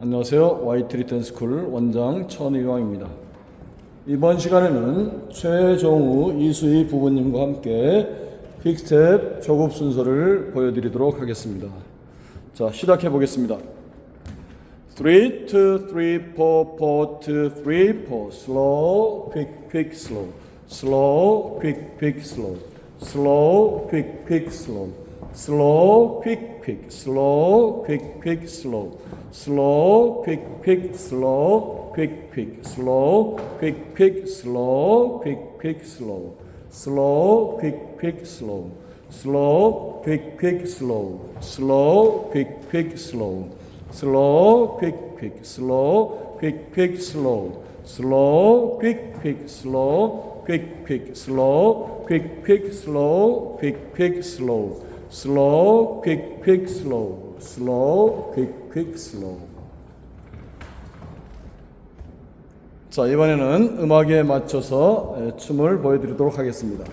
안녕하세요. 화이트 리턴 스쿨 원장 천의왕입니다. 이번 시간에는 최종우 이수희 부부님과 함께 퀵스텝 조급 순서를 보여드리도록 하겠습니다. 자, 시작해 보겠습니다. 3, 2, 3, 4, 4, 2, 3, 4. Slow, quick, quick, slow. Slow, quick, quick, slow. Slow, quick, quick, slow. Slow, quick, quick, slow, quick, quick, slow. Slow, quick, quick, slow, quick, quick, slow, quick, quick, slow, quick, quick, slow. Slow, quick, quick, slow. Slow, quick, quick, slow. Slow, quick, quick, slow. Slow, quick, quick, slow, quick, quick, slow. Slow, quick, quick, slow, quick, quick, slow, quick, quick, slow, quick, quick, slow. Slow, quick, quick, slow. Slow, quick, quick, slow. 자, 이번에는 음악에 맞춰서 에, 춤을 보여드리도록 하겠습니다.